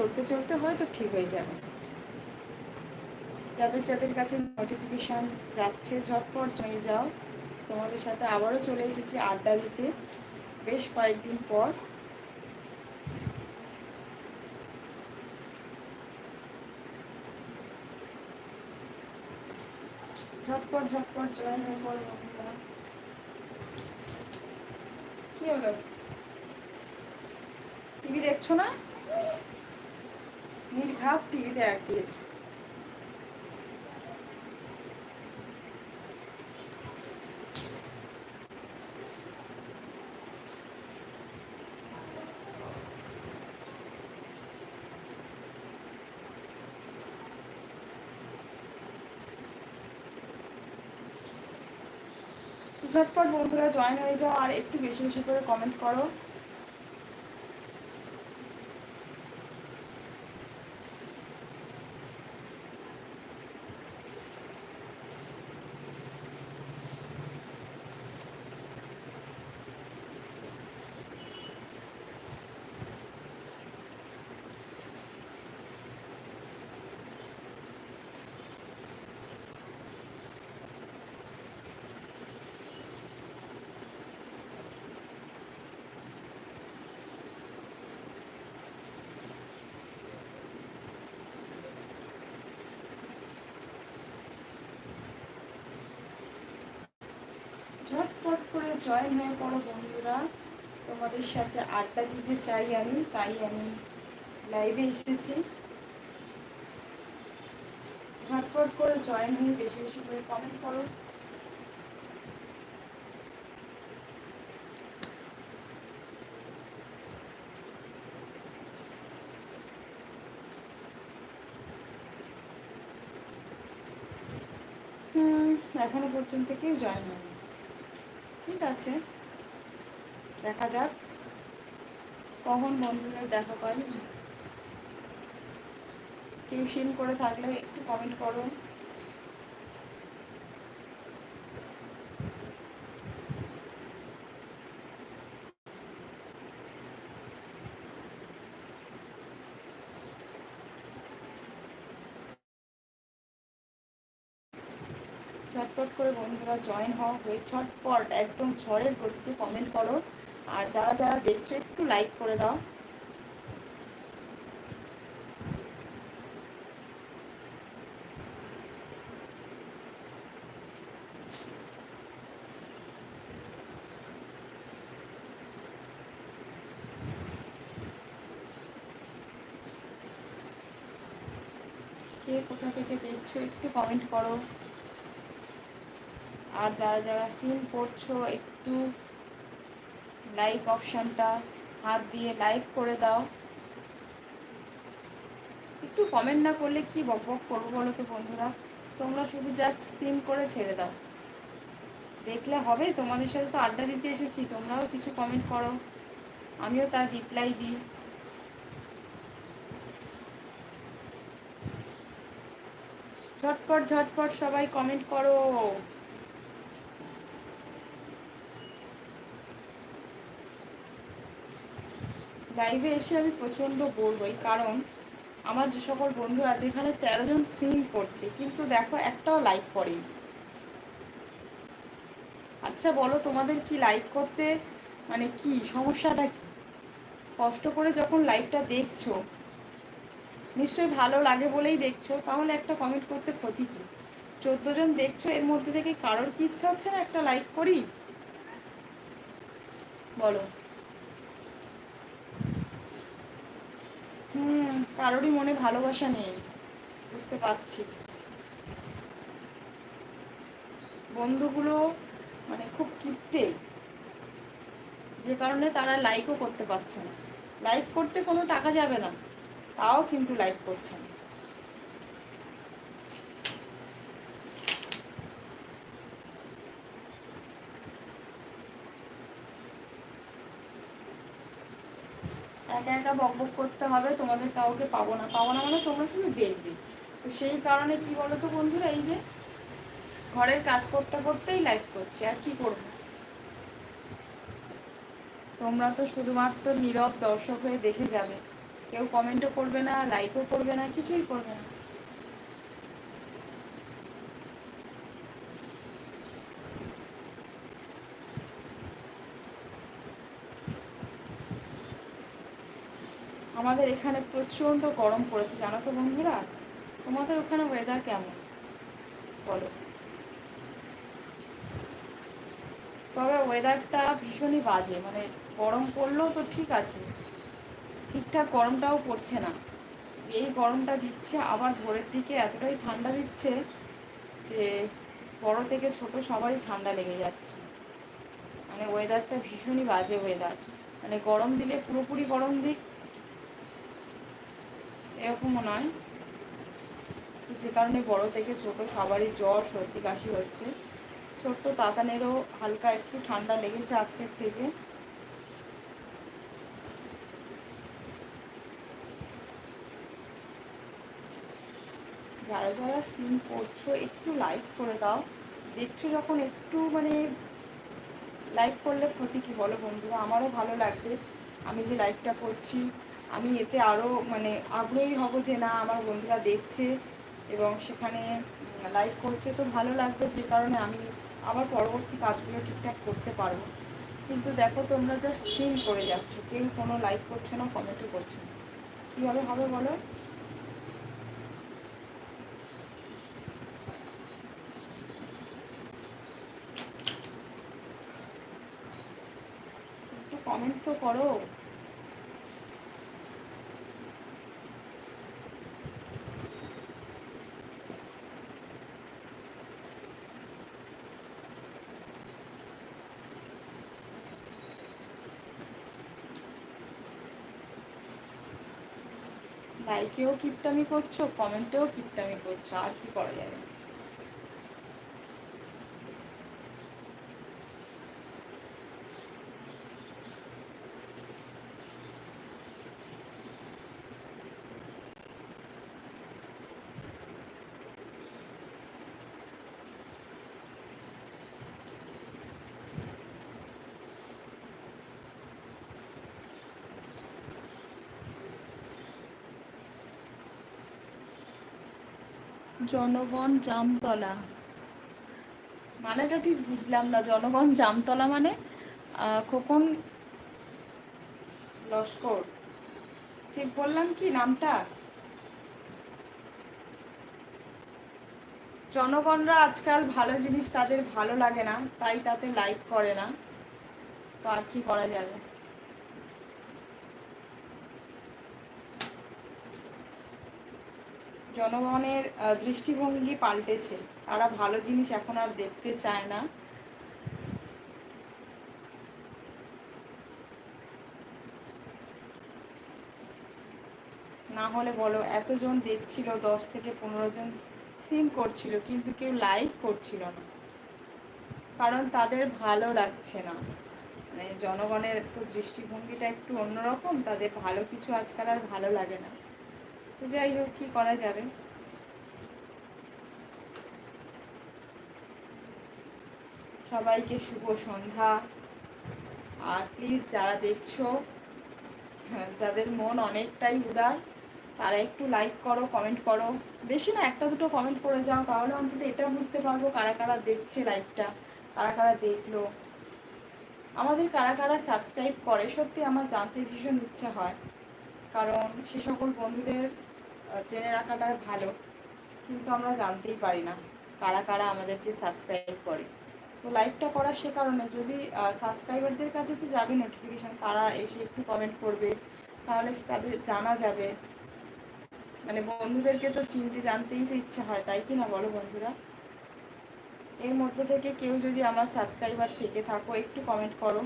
চলতে চলতে হয়তো ঠিক হয়ে যাবে। যাদের যাদের কাছে নোটিফিকেশান যাচ্ছে, ঝটপট জমে যাও। তোমাদের সাথে আবারও চলে এসেছি আড্ডা দিতে। বেশ কয়েকদিন পর। ঝটপট ঝটপট জয়েন হয়ে পড়ো কি হলো? টিভি দেখছ না? নির্ঘাত টিভিতে অ্যাড দিয়েছে ঝটপট বন্ধুরা জয়েন হয়ে যাও আর একটু বেশি বেশি করে কমেন্ট করো ঝটপট করে জয়েন হয়ে পড়ো বন্ধুরা। তোমাদের সাথে আড্ডা দিতে চাই আমি, তাই আমি লাইভে এসেছি। ঝটপট করে জয়েন হয়ে বেশি বেশি করে কমেন্ট করো। এখনও পর্যন্ত কেউ জয়েন হয়নি ঠিক আছে। দেখা যাক কখন বন্ধুদের দেখা পাই। টিউশন করে থাকলে একটু কমেন্ট করো। ঝটপট করে বন্ধুরা জয়েন হও, হয়ে ঝটপট একদম ঝড়ের গতিতে কমেন্ট করো। আর যারা যারা দেখছ, একটু লাইক করে দাও। কে কোথা থেকে দেখছ, একটু কমেন্ট করো। আর যারা যারা সিন পড়ছো, একটু লাইক অপশানটা হাত দিয়ে লাইক করে দাও। একটু কমেন্ট না করলে কি বক বক করব বলো তো বন্ধুরা? তোমরা শুধু জাস্ট সিন করে ছেড়ে দাও। দেখলে হবে, তোমাদের সাথে তো আড্ডা দিতে এসেছি, তোমরাও কিছু কমেন্ট করো। আমিও তার রিপ্লাই দিই। ঝটপট ঝটপট সবাই কমেন্ট করো। লাইভে এসে আমি প্রচণ্ড বোর হই কারণ আমার যে সকল বন্ধু আছে, এখানে তেরো জন সিন করছে, কিন্তু দেখো একটাও লাইক করেনি। আচ্ছা বলো তোমাদের কি লাইক করতে মানে কি, সমস্যাটা কি? কষ্ট করে যখন লাইভটা দেখছ, নিশ্চয়ই ভালো লাগে বলেই দেখছ, তাহলে একটা কমেন্ট করতে ক্ষতি কি? চোদ্দ জন দেখছ, এর মধ্যে থেকে কারোর কি ইচ্ছা হচ্ছে না একটা লাইক করি? বলো। হুম, কারোরই মনে ভালোবাসা নেই। বুঝতে পারছি। বন্ধুগুলো মানে খুব কিপ্টে যে কারণে তারা লাইকও করতে পারছে না। লাইক করতে কোনো টাকা যাবে না। তাও কিন্তু লাইক করছে না। একা একা বক বক করতে হবে, তোমাদের কাউকে পাবো না। পাবো না মানে তোমরা শুধু দেখবে। তো সেই কারণে কি বলো তো বন্ধুরা, এই যে ঘরের কাজ করতে করতেই লাইভ করছে, আর কি করব? তোমরা তো শুধুমাত্র নীরব দর্শক হয়ে দেখে যাবে। কেউ কমেন্টও করবে না লাইকও করবে না, কিছুই করবে না। আমাদের এখানে প্রচণ্ড গরম পড়েছে, জানো তো বন্ধুরা? তোমাদের ওখানে ওয়েদার কেমন? বলো। তবে ওয়েদারটা ভীষণই বাজে মানে গরম পড়লেও তো ঠিক আছে। ঠিকঠাক গরমটাও পড়ছে না। এই গরমটা দিচ্ছে, আবার ভোরের দিকে এতটাই ঠান্ডা দিচ্ছে যে বড় থেকে ছোট সবারই ঠান্ডা লেগে যাচ্ছে। মানে ওয়েদারটা ভীষণই বাজে ওয়েদার মানে গরম দিলে পুরোপুরি গরম দিক এরকমও নয়। যে কারণে বড় থেকে ছোট সবারই জ্বর, সর্দি, কাশি হচ্ছে। ছোট্ট তাতানেরও হালকা একটু ঠান্ডা লেগেছে আজকের থেকে। যারা যারা সিন করছ একটু লাইক করে দাও। দেখছ যখন একটু মানে লাইক করলে ক্ষতি কি বলো বন্ধুরা? আমারও ভালো লাগবে। আমি যে লাইকটা করছি আমি এতে আরও মানে আগ্রহী হব যে না, আমার বন্ধুরা দেখছে এবং সেখানে লাইক করছে। তো ভালো লাগবে যে কারণে আমি আবার পরবর্তী কাজগুলো ঠিকঠাক করতে পারব। কিন্তু দেখো তোমরা জাস্ট সিন করে যাচ্ছ। কেউ কোনো লাইক করছ না কমেন্টও করছ না। কীভাবে হবে বলো? কমেন্ট তো করো। লাইকেও কিপটামি করছ কমেন্টেও কিপটামি করছ আর কি করা যাবে? জনগণ জামতলা। মানেটা ঠিক বুঝলাম না, জনগণ জামতলা মানে? খোকন লস্কর। ঠিক বললাম কি নামটা? জনগণরা আজকাল ভালো জিনিস তাদের ভালো লাগে না, তাই তাতে লাইক করে না। তো আর কি করা যাবে? জনগণের দৃষ্টিভঙ্গি পাল্টেছে। তারা ভালো জিনিস এখন আর দেখতে চায় না। না হলে বলো, এতজন দেখছিল, দশ থেকে পনেরো জন সিন করছিল, কিন্তু কেউ লাইক করছিল না। কারণ তাদের ভালো লাগছে না। মানে জনগণের তো দৃষ্টিভঙ্গিটা একটু অন্যরকম, তাদের ভালো কিছু আজকাল আর ভালো লাগে না। যাই হোক কি করা যাবে? সবাইকে শুভ সন্ধ্যা। আর প্লিজ যারা দেখছ হ্যাঁ, যাদের মন অনেকটাই উদার তারা একটু লাইক করো কমেন্ট করো। বেশি না একটা দুটো কমেন্ট করে যাও তাহলে অন্তত এটা বুঝতে পারব কারা কারা দেখছে লাইভটা কারা কারা দেখল। আমাদের কারা কারা সাবস্ক্রাইব করে সত্যি আমার জানতে ভীষণ ইচ্ছে হয়। কারণ সে সকল বন্ধুদের জেনে রাখাটা ভালো, কিন্তু আমরা জানতেই পারি না কারা কারা আমাদেরকে সাবস্ক্রাইব করে। তো লাইভটা করার সে কারণে যদি সাবস্ক্রাইবারদের কাছে তো যাবে নোটিফিকেশান তারা এসে একটু কমেন্ট করবে, তাহলে তাদের জানা যাবে। মানে বন্ধুদেরকে তো চিনতে, জানতেই তো ইচ্ছা হয়, তাই কি না বলো বন্ধুরা? এর মধ্যে থেকে কেউ যদি আমার সাবস্ক্রাইবার থেকে থাকো, একটু কমেন্ট করো।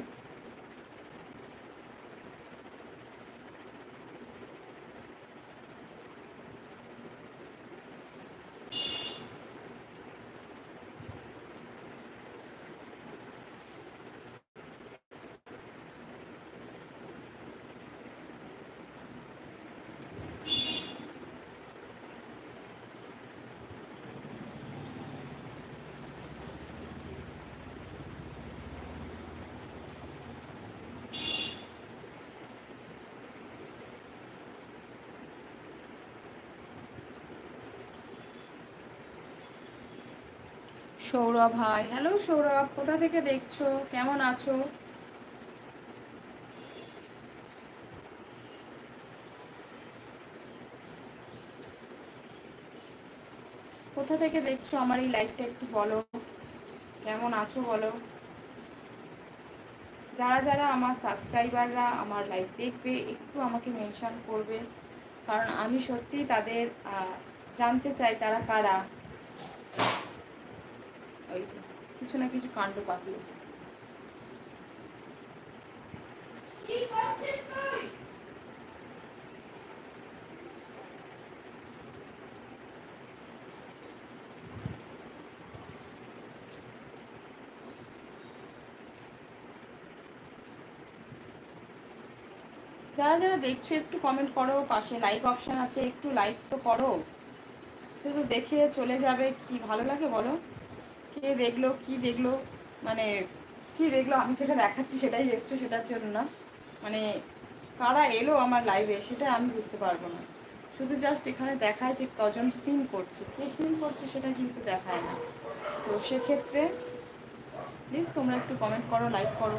সৌরভ ভাই হ্যালো সৌরভ, কোথা থেকে দেখছ? কেমন আছো? কোথা থেকে দেখছ আমার এই লাইফটা একটু বলো। কেমন আছো বলো। যারা যারা আমার সাবস্ক্রাইবাররা আমার লাইভ দেখবে, একটু আমাকে মেনশন করবে। কারণ আমি সত্যি তাদের জানতে চাই তারা কারা। ওই যে কিছু না কিছু কাণ্ড পাকিয়েছে। যারা যারা দেখছ একটু কমেন্ট করো পাশে লাইক অপশান আছে একটু লাইক তো করো। শুধু দেখে চলে যাবে কি ভালো লাগে বলো? কে দেখল, কি দেখল মানে কি দেখল, আমি যেটা দেখাচ্ছি সেটাই দেখছ, সেটার জন্য না। মানে কারা এলো আমার লাইভে সেটা আমি বুঝতে পারব না। শুধু জাস্ট এখানে দেখায় যে কজন সিন করছে। কে সিন করছে সেটা কিন্তু দেখায় না। তো সেক্ষেত্রে প্লিজ তোমরা একটু কমেন্ট করো লাইক করো।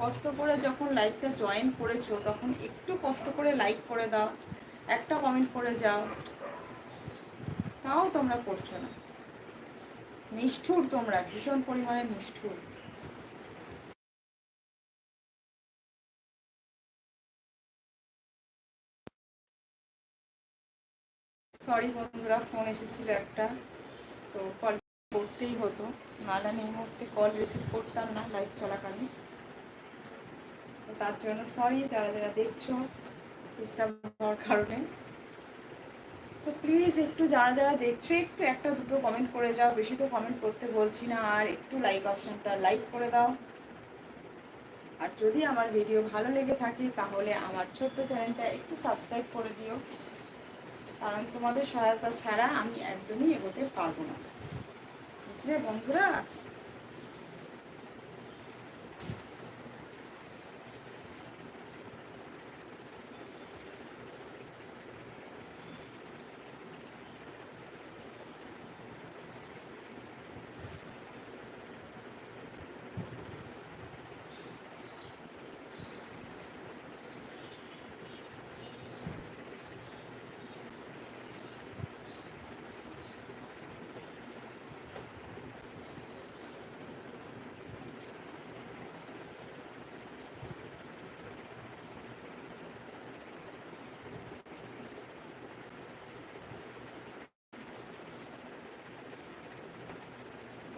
কষ্ট করে যখন লাইভটা জয়েন করেছ, তখন একটু কষ্ট করে লাইক করে দাও। একটা কমেন্ট করে যাও। তাও তোমরা করছ না। নিষ্ঠুর তোমরা, ভীষণ পরিমাণে নিষ্ঠুর। সরি বন্ধুরা ফোন এসেছিল একটা। তো কল করতেই হতো। নাহলে আমি এই মুহূর্তে কল রিসিভ করতাম না লাইভ চলাকালীন। তার জন্য সরি যারা যারা দেখছ ডিস্টার্ব হওয়ার কারণে। তো প্লিজ একটু যারা যারা দেখছ, একটু একটা দুটো কমেন্ট করে যাও। বেশি তো কমেন্ট করতে বলছি না, আর একটু লাইক অপশানটা লাইক করে দাও। আর যদি আমার ভিডিও ভালো লেগে থাকে, তাহলে আমার ছোট্ট চ্যানেলটা একটু সাবস্ক্রাইব করে দিও। কারণ তোমাদের সহায়তা ছাড়া আমি একদমই এগোতে পারব না। বুঝলে বন্ধুরা?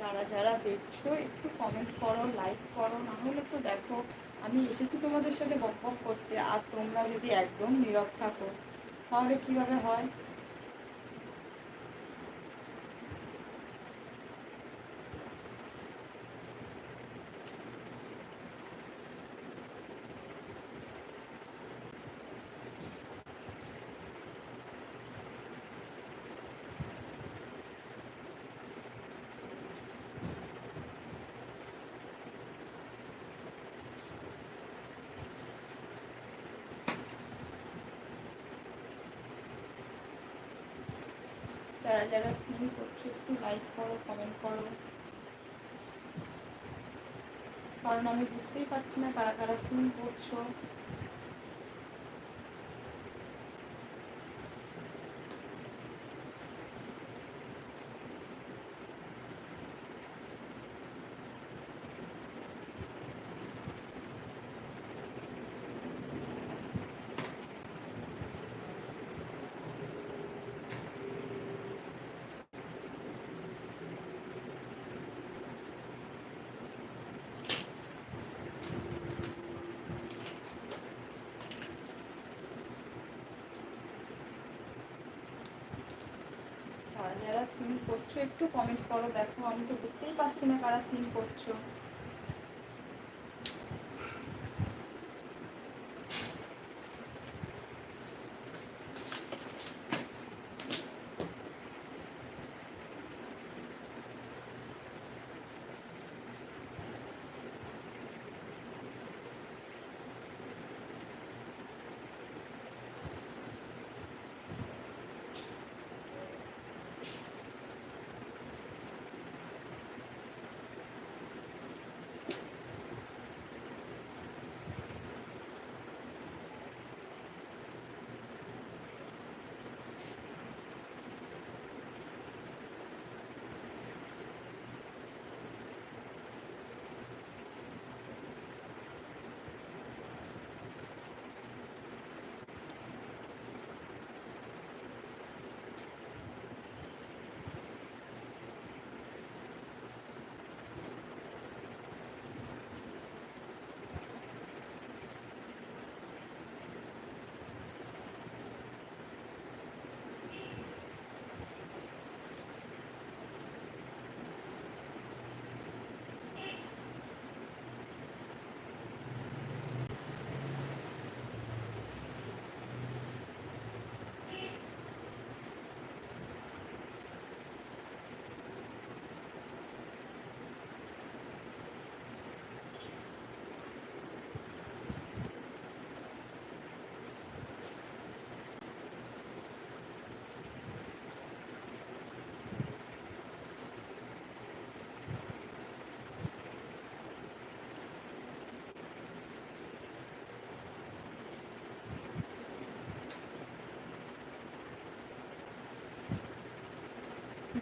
যারা যারা দেখছ, একটু কমেন্ট করো লাইক করো না হলে তো দেখো, আমি এসেছি তোমাদের সাথে বক করতে, আর তোমরা যদি একদম নীরব থাকো, তাহলে কীভাবে হয়? যারা যারা সিন করছে, একটু লাইক করো কমেন্ট করো। কারণ আমি বুঝতেই পারছি না কারা কারা সিন করছ। যারা সিন করছ, একটু কমেন্ট করো। দেখো, আমি তো বুঝতেই পারছি না কারা সিন করছ।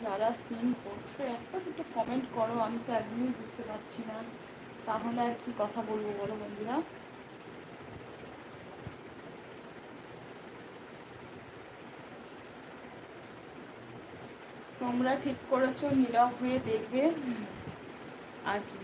যারা সিন করছ, একটা দুটো কমেন্ট করো, আমি তো একদমই বুঝতে পারছি না। তাহলে আর কি কথা বলব বলো বন্ধুরা? তোমরা ঠিক করেছ, নীরব হয়ে দেখবে। আর কি।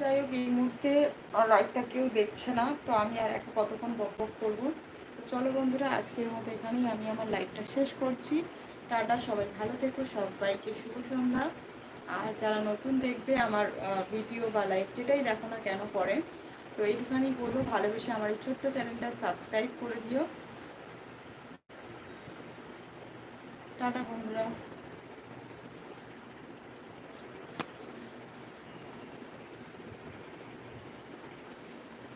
যাই হোক, এই মুহূর্তে লাইভটা কেউ দেখছে না, তো আমি আর একটা কতক্ষণ বক বক করব? তো চলো বন্ধুরা, আজকের মতো এখানেই আমি আমার লাইভটা শেষ করছি। টাটা, সবাই ভালো থেকো, সবাইকে শুভ সন্ধ্যা। আর যারা নতুন দেখবে আমার ভিডিও বা লাইভ যেটাই দেখো না কেন পরে তো এইটুখানি বলব, ভালোবেসে আমার এই ছোট্ট চ্যানেলটা সাবস্ক্রাইব করে দিও। টাটা বন্ধুরা।